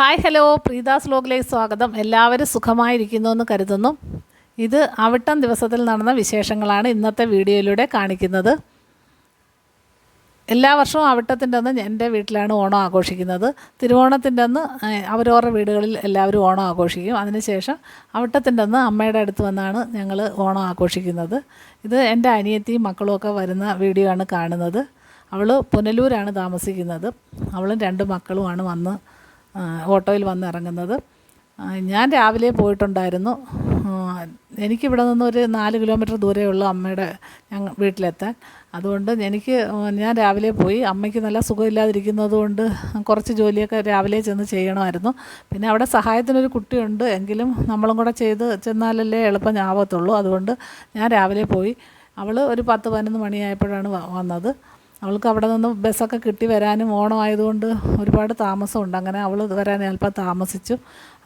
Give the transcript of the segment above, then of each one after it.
Hi hello പ്രീതാസ് ലോഗിലേക്ക് സ്വാഗതം. എല്ലാവരും സുഖമായിരിക്കുന്നു എന്ന് കരുതുന്നു. ഇത് അവിട്ടം ദിവസത്തിൽ നടന്ന വിശേഷങ്ങളാണ് ഇന്നത്തെ വീഡിയോയിലൂടെ കാണിക്കുന്നത്. എല്ലാ വർഷവും അവിട്ടത്തിന്റെ അന്ന് എന്റെ വീട്ടിലാണ് ഓണം ആഘോഷിക്കുന്നത്. തിരുവോണത്തിന്റെ അന്ന് അവരവരുടെ വീടുകളിൽ എല്ലാവരും ഓണം ആഘോഷിക്കും. അതിനുശേഷം അവിട്ടത്തിന്റെ അന്ന് അമ്മയുടെ അടുത്ത് വന്നാണ് ഞങ്ങൾ ഓണം ആഘോഷിക്കുന്നത്. ഇത് എന്റെ അനിയത്തിയും മക്കളും ഒക്കെ വരുന്ന വീഡിയോ ആണ് കാണുന്നത്. അവൾ പുനലൂരാണ് താമസിക്കുന്നത്. അവളും രണ്ട് മക്കളുമാണ് വന്ന് ഓട്ടോയിൽ വന്ന് ഇറങ്ങുന്നത്. ഞാൻ രാവിലെ പോയിട്ടുണ്ടായിരുന്നു. എനിക്കിവിടെ നിന്ന് ഒരു നാല് കിലോമീറ്റർ ദൂരെയുള്ള അമ്മയുടെ ഞങ്ങൾ വീട്ടിലെത്താൻ. അതുകൊണ്ട് എനിക്ക് ഞാൻ രാവിലെ പോയി. അമ്മയ്ക്ക് നല്ല സുഖമില്ലാതിരിക്കുന്നത് കൊണ്ട് കുറച്ച് ജോലിയൊക്കെ രാവിലെ ചെന്ന് ചെയ്യണമായിരുന്നു. പിന്നെ അവിടെ സഹായത്തിനൊരു കുട്ടിയുണ്ട്. എങ്കിലും നമ്മളും കൂടെ ചെയ്ത് ചെന്നാലല്ലേ എളുപ്പം ആവത്തുള്ളൂ. അതുകൊണ്ട് ഞാൻ രാവിലെ പോയി. അവൾ ഒരു പത്ത് പതിനൊന്ന് മണിയായപ്പോഴാണ് വന്നത്. അവൾക്ക് അവിടെ നിന്ന് ബസ്സൊക്കെ കിട്ടി വരാനും ഓണമായതുകൊണ്ട് ഒരുപാട് താമസമുണ്ട്. അങ്ങനെ അവൾ വരാൻ അല്പം താമസിച്ചു.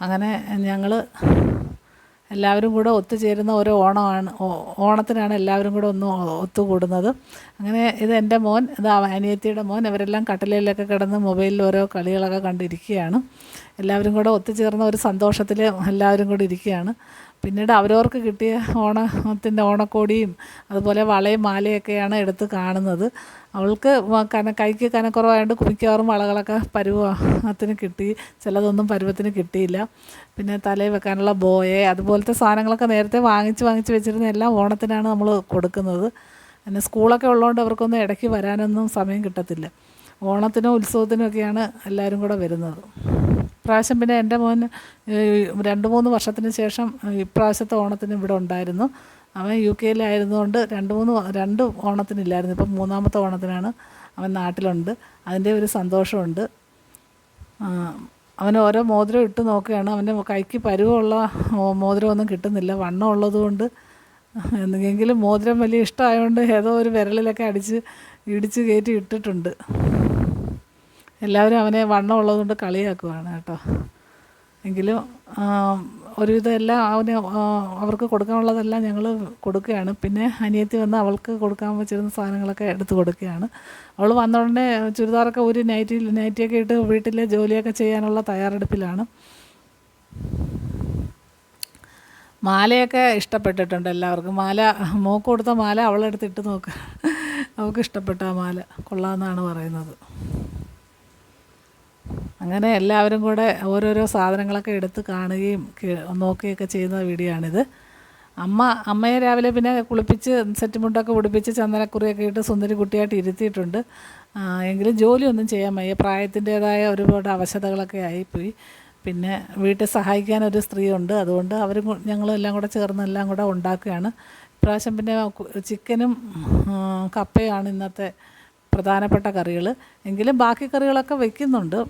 അങ്ങനെ ഞങ്ങൾ എല്ലാവരും കൂടെ ഒത്തുചേരുന്ന ഒരു ഓണമാണ്. ഓണത്തിനാണ് എല്ലാവരും കൂടെ ഒന്ന് ഒത്തുകൂടുന്നത്. അങ്ങനെ ഇത് എന്റെ മോൻ ഇത് അനിയത്തിയുടെ മോൻ. ഇവരെല്ലാം കട്ടിലയിലൊക്കെ കിടന്ന് മൊബൈലിൽ ഓരോ കളികളൊക്കെ കണ്ടിരിക്കുകയാണ്. എല്ലാവരും കൂടെ ഒത്തുചേർന്ന ഒരു സന്തോഷത്തിൽ എല്ലാവരും കൂടെ ഇരിക്കുകയാണ്. പിന്നീട് അവരവർക്ക് കിട്ടിയ ഓണത്തിന്റെ ഓണക്കോടിയും അതുപോലെ വളയും മാലയൊക്കെയാണ് എടുത്ത് കാണുന്നത്. അവൾക്ക് കന കൈക്ക് കനക്കുറവായതുകൊണ്ട് മിക്കവാറും വളകളൊക്കെ പരുവത്തിന് കിട്ടി ചിലതൊന്നും പരുവത്തിന് കിട്ടിയില്ല. പിന്നെ തലയിൽ വെക്കാനുള്ള ബോയെ അതുപോലത്തെ സാധനങ്ങളൊക്കെ നേരത്തെ വാങ്ങിച്ച് വാങ്ങിച്ച് വെച്ചിരുന്ന എല്ലാം ഓണത്തിനാണ് നമ്മൾ കൊടുക്കുന്നത്. പിന്നെ സ്കൂളൊക്കെ ഉള്ളതുകൊണ്ട് അവർക്കൊന്നും ഇടയ്ക്ക് വരാനൊന്നും സമയം കിട്ടത്തില്ല. ഓണത്തിനും ഉത്സവത്തിനും ഒക്കെയാണ് എല്ലാവരും കൂടെ വരുന്നത്. ഇപ്രാവശ്യം പിന്നെ എന്റെ മോൻ രണ്ട് മൂന്ന് വർഷത്തിന് ശേഷം ഇപ്രാവശ്യത്തെ ഓണത്തിന് ഇവിടെ ഉണ്ടായിരുന്നു. അവൻ യു കെയിലായിരുന്നുകൊണ്ട് രണ്ട് മൂന്ന് രണ്ട് ഓണത്തിനില്ലായിരുന്നു. ഇപ്പം മൂന്നാമത്തെ ഓണത്തിനാണ് അവൻ നാട്ടിലുണ്ട്. അതിന്റെ ഒരു സന്തോഷമുണ്ട്. അവൻ ഓരോ മോതിരം ഇട്ട് നോക്കുകയാണ്. അവന്റെ കൈക്ക് പരുവമുള്ള മോതിരമൊന്നും കിട്ടുന്നില്ല. വണ്ണം ഉള്ളതുകൊണ്ട് എന്തെങ്കിലും മോതിരം വലിയ ഇഷ്ടമായതുകൊണ്ട് ഏതോ ഒരു വിരലിലൊക്കെ അടിച്ച് ഇടിച്ച് കയറ്റി ഇട്ടിട്ടുണ്ട്. എല്ലാവരും അവനെ വണ്ണം ഉള്ളതുകൊണ്ട് കളിയാക്കുവാണ് കേട്ടോ. എങ്കിലും ഒരുവിധം എല്ലാം അവന് അവർക്ക് കൊടുക്കാനുള്ളതെല്ലാം ഞങ്ങൾ കൊടുക്കുകയാണ്. പിന്നെ അനിയത്തി വന്ന് അവൾക്ക് കൊടുക്കാൻ വെച്ചിരുന്ന സാധനങ്ങളൊക്കെ എടുത്ത് കൊടുക്കുകയാണ്. അവൾ വന്ന ഉടനെ ചുരിദാറൊക്കെ ഒരു നൈറ്റി നൈറ്റിയൊക്കെ ഇട്ട് വീട്ടിലെ ജോലിയൊക്കെ ചെയ്യാനുള്ള തയ്യാറെടുപ്പിലാണ്. മാലയൊക്കെ ഇഷ്ടപ്പെട്ടിട്ടുണ്ട് എല്ലാവർക്കും. മാല മോക്ക് കൊടുത്ത മാല അവളെടുത്തിട്ട് നോക്കുക നോക്ക്. അവൾക്ക് ഇഷ്ടപ്പെട്ട ആ മാല. കൊള്ളാമെന്നാണ് പറയുന്നത്. അങ്ങനെ എല്ലാവരും കൂടെ ഓരോരോ സാധനങ്ങളൊക്കെ എടുത്ത് കാണുകയും നോക്കുകയൊക്കെ ചെയ്യുന്ന വീഡിയോ ആണിത് അമ്മ അമ്മയെ രാവിലെ പിന്നെ കുളിപ്പിച്ച് സെറ്റ് മുണ്ടൊക്കെ ഉടുപ്പിച്ച് ചന്ദനക്കുറിയൊക്കെ ഇട്ട് സുന്ദരി കുട്ടിയായിട്ട് ഇരുത്തിയിട്ടുണ്ട്. എങ്കിലും ജോലിയൊന്നും ചെയ്യാൻ വയ്യ. പ്രായത്തിന്റേതായ ഒരുപാട് അവശതകളൊക്കെ ആയിപ്പോയി. പിന്നെ വീട്ടിൽ സഹായിക്കാൻ ഒരു സ്ത്രീ ഉണ്ട് അതുകൊണ്ട് അവരും ഞങ്ങളും എല്ലാം കൂടെ ചേർന്ന് എല്ലാം കൂടെ ഉണ്ടാക്കുകയാണ്. ഇപ്രാവശ്യം പിന്നെ ചിക്കനും കപ്പയുമാണ് ഇന്നത്തെ പ്രധാനപ്പെട്ട കറികൾ എങ്കിലും ബാക്കി കറികളൊക്കെ വെക്കുന്നുണ്ട്.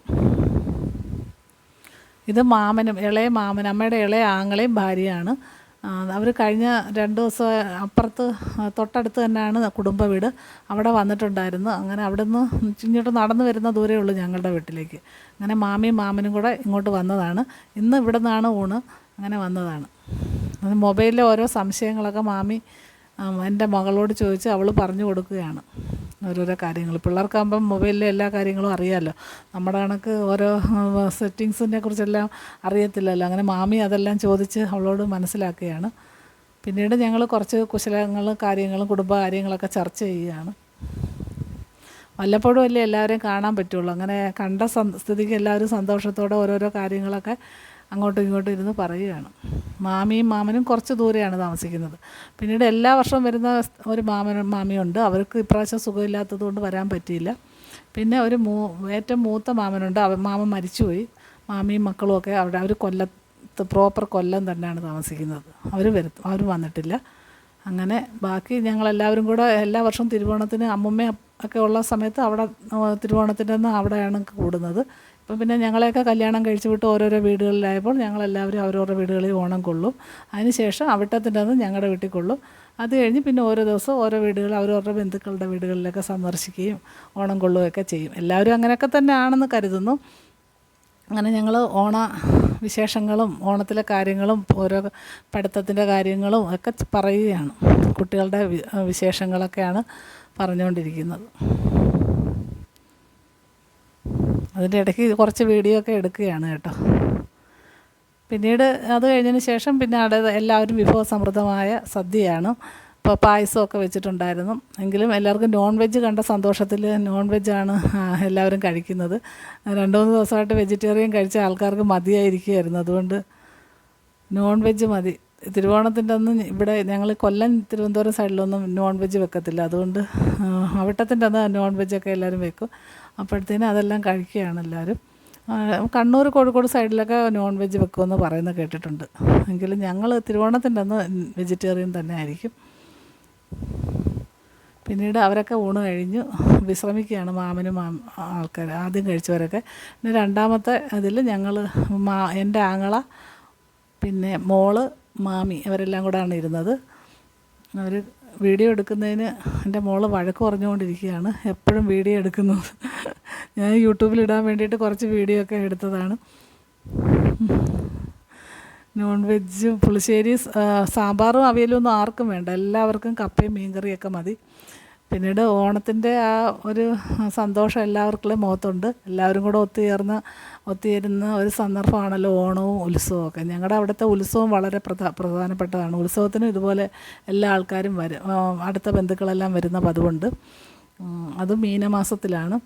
ഇത് മാമനും ഇളയ മാമൻ അമ്മയുടെ ഇളയ ആങ്ങളെയും ഭാര്യയാണ്. അവർ കഴിഞ്ഞ രണ്ട് ദിവസം അപ്പുറത്ത് തൊട്ടടുത്ത് തന്നെയാണ് കുടുംബ വീട്. അവിടെ വന്നിട്ടുണ്ടായിരുന്നു. അങ്ങനെ അവിടെ നിന്ന് ഇങ്ങോട്ട് നടന്നു വരുന്ന ദൂരേ ഉള്ളൂ ഞങ്ങളുടെ വീട്ടിലേക്ക്. അങ്ങനെ മാമിയും മാമനും കൂടെ ഇങ്ങോട്ട് വന്നതാണ്. ഇന്ന് ഇവിടെ നിന്നാണ് ഊണ്. അങ്ങനെ വന്നതാണ്. മൊബൈലിലെ ഓരോ സംശയങ്ങളൊക്കെ മാമി എന്റെ മകളോട് ചോദിച്ച് അവൾ പറഞ്ഞു കൊടുക്കുകയാണ്. ഓരോരോ കാര്യങ്ങൾ. പിള്ളേർക്കാകുമ്പം മൊബൈലിലെ എല്ലാ കാര്യങ്ങളും അറിയാമല്ലോ നമ്മുടെ കണക്ക് ഓരോ സെറ്റിങ്സിനെ കുറിച്ചെല്ലാം അറിയത്തില്ലല്ലോ. അങ്ങനെ മാമി അതെല്ലാം ചോദിച്ച് അവളോട് മനസ്സിലാക്കുകയാണ്. പിന്നീട് ഞങ്ങൾ കുറച്ച് കുശലങ്ങളും കാര്യങ്ങളും കുടുംബ കാര്യങ്ങളൊക്കെ ചർച്ച ചെയ്യുകയാണ്. വല്ലപ്പോഴും അല്ലേ എല്ലാവരെയും കാണാൻ പറ്റുള്ളൂ. അങ്ങനെ കണ്ട സ്ഥിതിക്ക് എല്ലാവരും സന്തോഷത്തോടെ ഓരോരോ കാര്യങ്ങളൊക്കെ അങ്ങോട്ടും ഇങ്ങോട്ടും ഇരുന്ന് പറയുകയാണ്. മാമിയും മാമനും കുറച്ച് ദൂരെയാണ് താമസിക്കുന്നത്. പിന്നീട് എല്ലാ വർഷവും വരുന്ന ഒരു മാമനും മാമിയുണ്ട്. അവർക്ക് ഇപ്രാവശ്യം സുഖമില്ലാത്തത് കൊണ്ട് വരാൻ പറ്റിയില്ല. പിന്നെ ഒരു മൂ ഏറ്റവും മൂത്ത മാമനുണ്ട്. അവ മാമൻ മരിച്ചുപോയി. മാമിയും മക്കളും ഒക്കെ അവിടെ അവർ കൊല്ലത്ത് പ്രോപ്പർ കൊല്ലം തന്നെയാണ് താമസിക്കുന്നത്. അവർ വരും അവർ വന്നിട്ടില്ല. അങ്ങനെ ബാക്കി ഞങ്ങളെല്ലാവരും കൂടെ എല്ലാ വർഷവും തിരുവോണത്തിന് അമ്മുമ്മ ഒക്കെ ഉള്ള സമയത്ത് അവിടെ തിരുവോണത്തിന്റെ അന്ന് അവിടെയാണ് കൂടുന്നത്. ഇപ്പം പിന്നെ ഞങ്ങളെയൊക്കെ കല്യാണം കഴിച്ചു വിട്ട് ഓരോരോ വീടുകളിലായപ്പോൾ ഞങ്ങളെല്ലാവരും അവരവരുടെ വീടുകളിൽ ഓണം കൊള്ളും. അതിനുശേഷം അവിട്ടത്തിന്റെ ഞങ്ങളുടെ വീട്ടിൽ കൊള്ളും. അത് കഴിഞ്ഞ് പിന്നെ ഓരോ ദിവസം ഓരോ വീടുകൾ അവരവരുടെ ബന്ധുക്കളുടെ വീടുകളിലൊക്കെ സന്ദർശിക്കുകയും ഓണം കൊള്ളുകയൊക്കെ ചെയ്യും. എല്ലാവരും അങ്ങനെയൊക്കെ തന്നെ ആണെന്ന് കരുതുന്നു. അങ്ങനെ ഞങ്ങൾ ഓണ വിശേഷങ്ങളും ഓണത്തിലെ കാര്യങ്ങളും ഓരോ പഠിത്തത്തിന്റെ കാര്യങ്ങളും ഒക്കെ പറയുകയാണ്. കുട്ടികളുടെ വിശേഷങ്ങളൊക്കെയാണ് പറഞ്ഞുകൊണ്ടിരിക്കുന്നത്. അതിന്റെ ഇടയ്ക്ക് കുറച്ച് വീഡിയോ ഒക്കെ എടുക്കുകയാണ് കേട്ടോ. പിന്നീട് അത് കഴിഞ്ഞതിന് ശേഷം പിന്നെ അവിടെ എല്ലാവരും വിഭവസമൃദ്ധമായ സദ്യയാണ്. ഇപ്പോൾ പായസമൊക്കെ വെച്ചിട്ടുണ്ടായിരുന്നു. എങ്കിലും എല്ലാവർക്കും നോൺ വെജ് കണ്ട സന്തോഷത്തിൽ നോൺ വെജാണ് എല്ലാവരും കഴിക്കുന്നത്. രണ്ട് മൂന്ന് ദിവസമായിട്ട് വെജിറ്റേറിയൻ കഴിച്ച ആൾക്കാർക്ക് മതിയായിരിക്കുമായിരുന്നു. അതുകൊണ്ട് നോൺ വെജ് മതി. തിരുവോണത്തിന്റെ അന്ന് ഇവിടെ ഞങ്ങൾ കൊല്ലം തിരുവനന്തപുരം സൈഡിലൊന്നും നോൺ വെജ് വെക്കത്തില്ല. അതുകൊണ്ട് അവിട്ടത്തിന്റെ അന്ന് നോൺ വെജൊക്കെ എല്ലാവരും വെക്കും. അപ്പോഴത്തേനും അതെല്ലാം കഴിക്കുകയാണ് എല്ലാവരും. കണ്ണൂർ കോഴിക്കോട് സൈഡിലൊക്കെ നോൺ വെജ് വെക്കുമെന്ന് പറയുന്നത് കേട്ടിട്ടുണ്ട്. എങ്കിലും ഞങ്ങൾ തിരുവോണത്തിന്റെ അന്ന് വെജിറ്റേറിയൻ തന്നെ ആയിരിക്കും. പിന്നീട് അവരൊക്കെ ഊണ് കഴിഞ്ഞു. വിശ്രമിക്കുകയാണ് മാമനും മാം ആൾക്കാർ. ആദ്യം കഴിച്ചവരൊക്കെ. പിന്നെ രണ്ടാമത്തെ അതിൽ ഞങ്ങൾ മാ എന്റെ ആങ്ങള പിന്നെ മോൾ മാമി അവരെല്ലാം കൂടെയാണ് ഇരുന്നത്. അവർ വീഡിയോ എടുക്കുന്നതിന് എന്റെ മോൾ വഴക്ക് പറഞ്ഞുകൊണ്ടിരിക്കുകയാണ്. എപ്പോഴും വീഡിയോ എടുക്കുന്നത് ഞാൻ യൂട്യൂബിൽ ഇടാൻ വേണ്ടിയിട്ട് കുറച്ച് വീഡിയോ ഒക്കെ എടുത്തതാണ്. നോൺ വെജ് പുളിശ്ശേരി സാമ്പാറും അവിയലും ഒന്നും ആർക്കും വേണ്ട. എല്ലാവർക്കും കപ്പയും മീൻകറിയൊക്കെ മതി. പിന്നീട് ഓണത്തിന്റെ ആ ഒരു സന്തോഷം എല്ലാവർക്കും മുഖത്തുണ്ട്. എല്ലാവരും കൂടെ ഒത്തുചേർന്ന് ഒത്തുചേരുന്ന ഒരു സന്ദർഭമാണല്ലോ ഓണവും ഉത്സവവും ഒക്കെ. ഞങ്ങളുടെ അവിടുത്തെ ഉത്സവം വളരെ പ്രധാ പ്രധാനപ്പെട്ടതാണ്. ഉത്സവത്തിനും ഇതുപോലെ എല്ലാ ആൾക്കാരും വരും അടുത്ത ബന്ധുക്കളെല്ലാം വരുന്ന പതിവുണ്ട്. അത് മീനമാസത്തിലാണ്.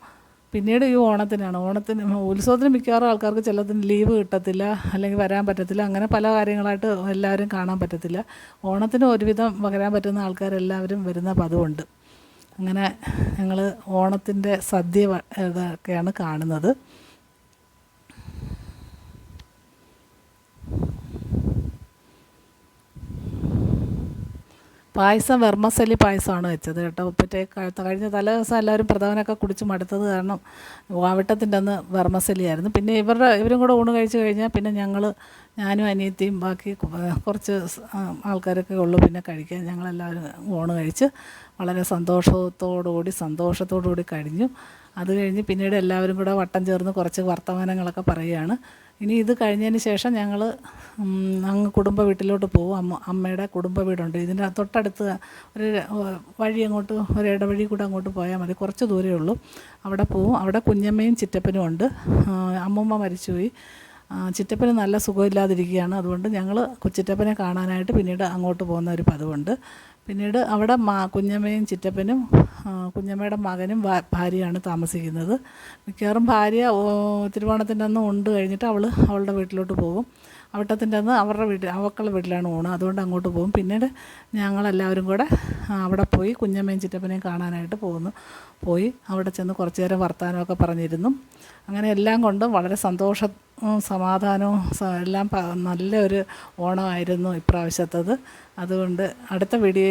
പിന്നീട് ഈ ഓണത്തിനാണ്. ഓണത്തിന് ഉത്സവത്തിന് മിക്കവാറും ആൾക്കാർക്ക് ചിലതിന് ലീവ് കിട്ടത്തില്ല അല്ലെങ്കിൽ വരാൻ പറ്റത്തില്ല. അങ്ങനെ പല കാര്യങ്ങളായിട്ട് എല്ലാവരും കാണാൻ പറ്റത്തില്ല. ഓണത്തിന് ഒരുവിധം വരാൻ പറ്റുന്ന ആൾക്കാരെല്ലാവരും വരുന്ന പതിവുണ്ട്. അങ്ങനെ ഞങ്ങൾ ഓണത്തിന്റെ സദ്യ ഇതൊക്കെയാണ് കാണുന്നത്. പായസം വെർമസലി പായസമാണ് വെച്ചത് കേട്ടോ. ഉപ്പറ്റേ കഴിഞ്ഞ തലേ ദിവസം എല്ലാവരും പ്രധാനമൊക്കെ കുടിച്ച് മടുത്തത് കാരണം വാവിട്ടത്തിന്റെ അന്ന് വെർമസലി ആയിരുന്നു. പിന്നെ ഇവരുടെ ഇവരും കൂടെ ഊണ് കഴിച്ച് കഴിഞ്ഞാൽ പിന്നെ ഞങ്ങൾ ഞാനും അനിയത്തിയും ബാക്കി കുറച്ച് ആൾക്കാരൊക്കെ ഉള്ളു. പിന്നെ കഴിക്കാൻ ഞങ്ങളെല്ലാവരും ഊണ് കഴിച്ച് വളരെ സന്തോഷത്തോടുകൂടി സന്തോഷത്തോടുകൂടി കഴിഞ്ഞു. അത് കഴിഞ്ഞ് പിന്നീട് എല്ലാവരും കൂടെ വട്ടം ചേർന്ന് കുറച്ച് വർത്തമാനങ്ങളൊക്കെ പറയുകയാണ്. ഇനി ഇത് കഴിഞ്ഞതിന് ശേഷം ഞങ്ങൾ അങ്ങ് കുടുംബ വീട്ടിലോട്ട് പോകും അമ്മ അമ്മയുടെ കുടുംബ വീടുണ്ട്. ഇതിന്റെ തൊട്ടടുത്ത് ഒരു വഴി അങ്ങോട്ട് ഒരു ഇടവഴി കൂടെ അങ്ങോട്ട് പോയാൽ മതി. കുറച്ച് ദൂരമേ ഉള്ളൂ. അവിടെ പോവും. അവിടെ കുഞ്ഞമ്മയും ചിറ്റപ്പനും ഉണ്ട്. അമ്മമ്മ മരിച്ചുപോയി. ചിറ്റപ്പന് നല്ല സുഖമില്ലാതിരിക്കുകയാണ്. അതുകൊണ്ട് ഞങ്ങൾ ചിറ്റപ്പനെ കാണാനായിട്ട് പിന്നീട് അങ്ങോട്ട് പോകുന്ന ഒരു പതിവുണ്ട്. പിന്നീട് അവിടെ മാ കുഞ്ഞമ്മയും ചിറ്റപ്പനും കുഞ്ഞമ്മയുടെ മകനും ഭാര്യയാണ് താമസിക്കുന്നത്. മിക്കവാറും ഭാര്യ തിരുവോണത്തിന്റെ അന്ന് ഉണ്ട് കഴിഞ്ഞിട്ട് അവൾ അവളുടെ വീട്ടിലോട്ട് പോകും. അവിട്ടത്തിന്റെ അന്ന് അവരുടെ വീട്ടിൽ അവക്കളുടെ വീട്ടിലാണ് ഊണ്. അതുകൊണ്ട് അങ്ങോട്ട് പോകും. പിന്നീട് ഞങ്ങളെല്ലാവരും കൂടെ അവിടെ പോയി കുഞ്ഞമ്മയും ചിറ്റപ്പനെയും കാണാനായിട്ട് പോകുന്നു. പോയി അവിടെ ചെന്ന് കുറച്ച് നേരം വർത്തമാനമൊക്കെ പറഞ്ഞിരുന്നു. അങ്ങനെ എല്ലാം കൊണ്ടും വളരെ സന്തോഷ സമാധാനവും എല്ലാം നല്ലൊരു ഓണമായിരുന്നു ഇപ്രാവശ്യത്തത്. അതുകൊണ്ട് അടുത്ത വീഡിയോ